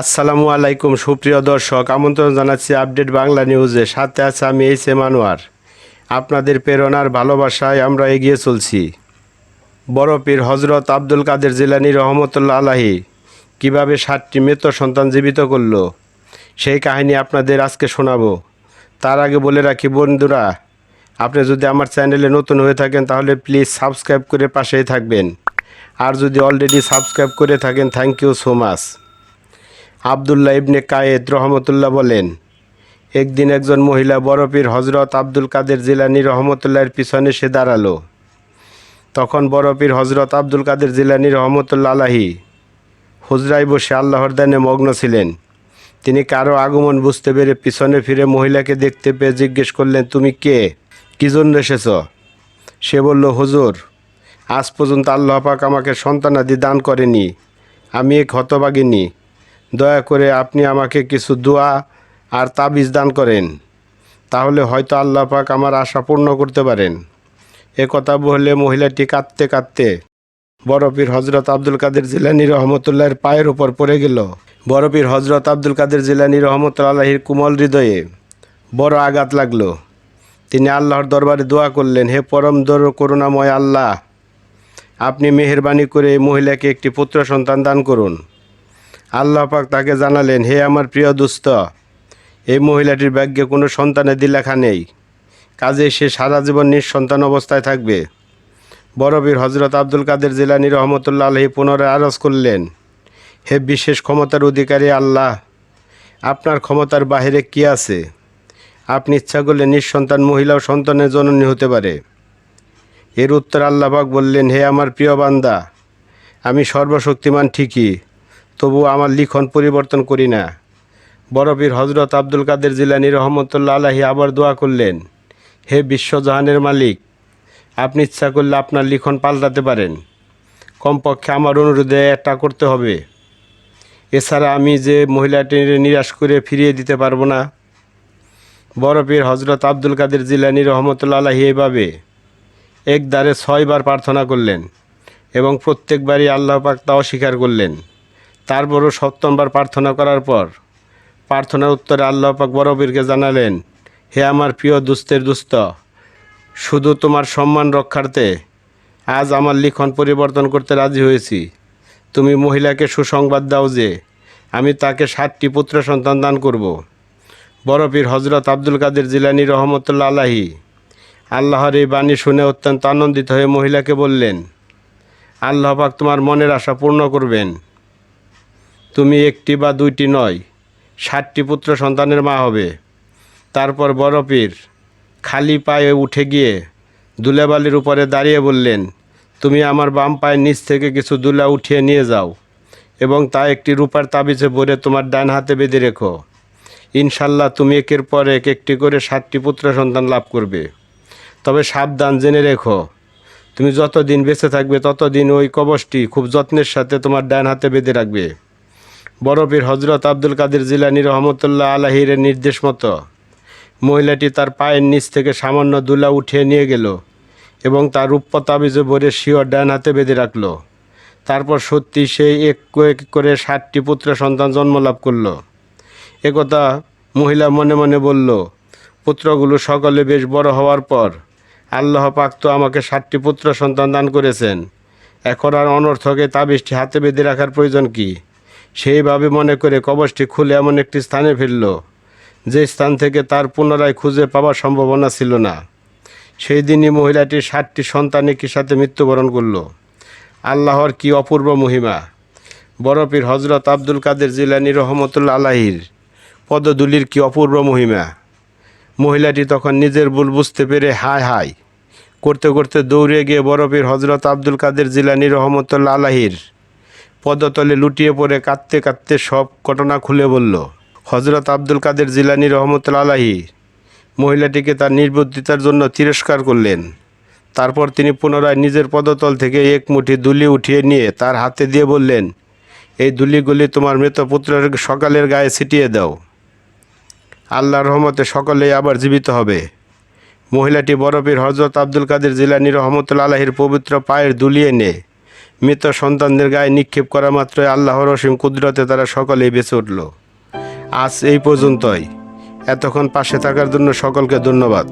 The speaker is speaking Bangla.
আসসালামু আলাইকুম, সুপ্রিয় দর্শক। আমন্ত্রণ জানাচ্ছি আপডেট বাংলা নিউজে। সাথে আছে আমি এই সেমানোয়ার আপনাদের প্রেরণার ভালোবাসায় আমরা এগিয়ে চলছি। বড় পীর হজরত আব্দুল কাদের জিলানি রহমতুল্লাহ আলাহি কীভাবে সাতটি মৃত সন্তান জীবিত করল, সেই কাহিনী আপনাদের আজকে শোনাবো। তার আগে বলে রাখি, বন্ধুরা, আপনি যদি আমার চ্যানেলে নতুন হয়ে থাকেন, তাহলে প্লিজ সাবস্ক্রাইব করে পাশেই থাকবেন। আর যদি অলরেডি সাবস্ক্রাইব করে থাকেন, thank you so much. Abdullah Ibn Qayed রহমতুল্লাহ বলেন, একদিন একজন মহিলা বরফির হজরত আব্দুল কাদের জিলানি রহমতুল্লাহর পিছনে সে দাঁড়াল। তখন বরফির হজরত আব্দুল কাদের জিলানি রহমতুল্লা আলাহি হুজরায় বসে আল্লাহর দানে মগ্ন ছিলেন। তিনি কারও আগমন বুঝতে পেরে পিছনে ফিরে মহিলাকে দেখতে পেয়ে জিজ্ঞেস করলেন, তুমি কে? কী জন্য এসেছ? সে বলল, হুজুর, আজ পর্যন্ত আল্লাহ পাক আমাকে সন্তানাদি দান করেনি। আমি এক হতভাগিনী। দয়া করে আপনি আমাকে কিছু দোয়া আর তাবিজ দান করেন। তাহলে হয়তো আল্লাহ পাক আমার আশা পূর্ণ করতে পারেন। এ কথা বললে মহিলাটি কাঁদতে কাঁদতে বরফির হজরত আব্দুল কাদের জিলানি রহমতুল্লাহর পায়ের উপর পড়ে গেল। বরফির হজরত আব্দুল কাদের জিলানি রহমতুল্লাহির কোমল হৃদয়ে বড় আঘাত লাগল। তিনি আল্লাহর দরবারে দোয়া করলেন, হে পরম দর করুণাময় আল্লাহ, আপনি মেহেরবানি করে মহিলাকে একটি পুত্র সন্তান দান করুন। আল্লাহ পাক তাকে জানালেন, হে আমার প্রিয় দুস্থ এই মহিলাটির ভাগ্যে কোনো সন্তানের লেখা নেই। কাজে সে সারা জীবন নিঃসন্তান অবস্থায় থাকবে। বড়বীর হজরত আব্দুল কাদের জিলানি রহমতুল্লাহ আলহী পুনরায় আরজ করলেন, হে বিশেষ ক্ষমতার অধিকারী আল্লাহ, আপনার ক্ষমতার বাহিরে কি আছে? আপনি ইচ্ছা করলে নিঃসন্তান মহিলা ও সন্তানের জননী হতে পারে। এর উত্তর আল্লাহবাক বললেন, হে আমার প্রিয় বান্দা, আমি সর্বশক্তিমান ঠিকই। তবু আমার লিখন পরিবর্তন করি না। বরফির হজরত আব্দুল কাদের জিলানি রহমতুল্লা আলাহি আবার দোয়া করলেন, হে বিশ্বজাহানের মালিক, আপনি ইচ্ছা করলে আপনার লিখন পাল্টাতে পারেন। কমপক্ষে আমার অনুরোধে একটা করতে হবে। এছাড়া আমি যে মহিলাটির নিরাশ করে ফিরিয়ে দিতে পারব না। বরফের হজরত আব্দুল কাদের জিলানি রহমতুল্লা আলাহি এভাবে এক দ্বারে ছয়বার প্রার্থনা করলেন এবং প্রত্যেকবারই আল্লাহ পাক তা অস্বীকার করলেন। তারপরও সপ্তমবার প্রার্থনা করার পর প্রার্থনার উত্তরে আল্লাহ পাক বরবীরকে জানালেন, হে আমার প্রিয় দুস্তের দুস্ত, শুধু তোমার সম্মান রক্ষার্থে আজ আমার লিখন পরিবর্তন করতে রাজি হয়েছি। তুমি মহিলাকে সুসংবাদ দাও যে আমি তাকে ষাটটি পুত্র সন্তান দান করব। বরফির হজরত আব্দুল কাদের জিলানি রহমতুল্লা আলাহি আল্লাহর এই বাণী শুনে অত্যন্ত আনন্দিত হয়ে মহিলাকে বললেন, আল্লাহ পাক তোমার মনের আশা পূর্ণ করবেন। তুমি একটি বা দুইটি নয় ষাটটি পুত্র সন্তানের মা হবে। তারপর বড় পীর খালি পায়ে উঠে গিয়ে দুলাবালির উপরে দাঁড়িয়ে বললেন, তুমি আমার বাম পায়ের নিচ থেকে কিছু দুলা উঠিয়ে নিয়ে যাও এবং তা একটি রূপার তাবিজে ভরে তোমার ডান হাতে বেঁধে রেখো। ইনশাল্লাহ তুমি একের পর এক একটি করে ষাটটি পুত্র সন্তান লাভ করবে। তবে সাবধান জেনে রেখো, তুমি যতদিন বেঁচে থাকবে ততদিন ওই কবচটি খুব যত্নের সাথে তোমার ডান হাতে বেঁধে রাখবে। বরফের হজরত আব্দুল কাদের জিলানি রহমতুল্লাহ আলাহিরের নির্দেশ মতো। মহিলাটি তার পায়ের নিচ থেকে সামান্য দুলা উঠিয়ে নিয়ে গেল এবং তার রূপ্য তাবিজে ভরে শিওর ডান হাতে বেঁধে রাখল। তারপর সত্যি সেই এক এক করে ষাটটি পুত্র সন্তান জন্ম লাভ করল। একথা মহিলা মনে মনে বলল, পুত্রগুলো সকলে বেশ বড় হওয়ার পর আল্লাহ পাক তো আমাকে ষাটটি পুত্র সন্তান দান করেছেন। এখন আর অনর্থকে তাবিজটি হাতে বেঁধে রাখার প্রয়োজন কি? সেইভাবে মনে করে কবচটি খুলে এমন একটি স্থানে ফিরল, যে স্থান থেকে তার পুনরায় খুঁজে পাওয়ার সম্ভাবনা ছিল না। সেই দিনই মহিলাটি ষাটটি সন্তান একই সাথে মৃত্যুবরণ করল। আল্লাহর কি অপূর্ব মহিমা। বরফির হজরত আব্দুল কাদের জিলানি রহমতুল্লা আলাহির পদদুলির কি অপূর্ব মহিমা। মহিলাটি তখন নিজের ভুল বুঝতে পেরে হায় হায় করতে করতে দৌড়ে গিয়ে বরফির হজরত আব্দুল কাদের জিলানি রহমতুল্লা আলাহির পদতলে লুটিয়ে পড়ে কাঁদতে কাঁদতে সব ঘটনা খুলে বলল হজরত আব্দুল কাদের জিলানি রহমতুল্লা আলাহি মহিলাটিকে তার নির্বুদ্ধিতার জন্য তিরস্কার করলেন। তারপর তিনি পুনরায় নিজের পদতল থেকে এক মুঠি দুলি উঠিয়ে নিয়ে তার হাতে দিয়ে বললেন, এই দুলিগুলি তোমার মৃত পুত্রের সকালের গায়ে ছিটিয়ে দাও। আল্লাহর রহমতে সকলেই আবার জীবিত হবে। মহিলাটি বরফের হজরত আব্দুল কাদের জিলানি রহমতুল্লা আলাহির পবিত্র পায়ের দুলিয়ে নে মৃত সন্তানদের গায়ে নিক্ষেপ করা মাত্রই আল্লাহর অসীম কুদরতে তারা সকলেই বেঁচে উঠল। আজ এই পর্যন্তই। এতক্ষণ পাশে থাকার জন্য সকলকে ধন্যবাদ।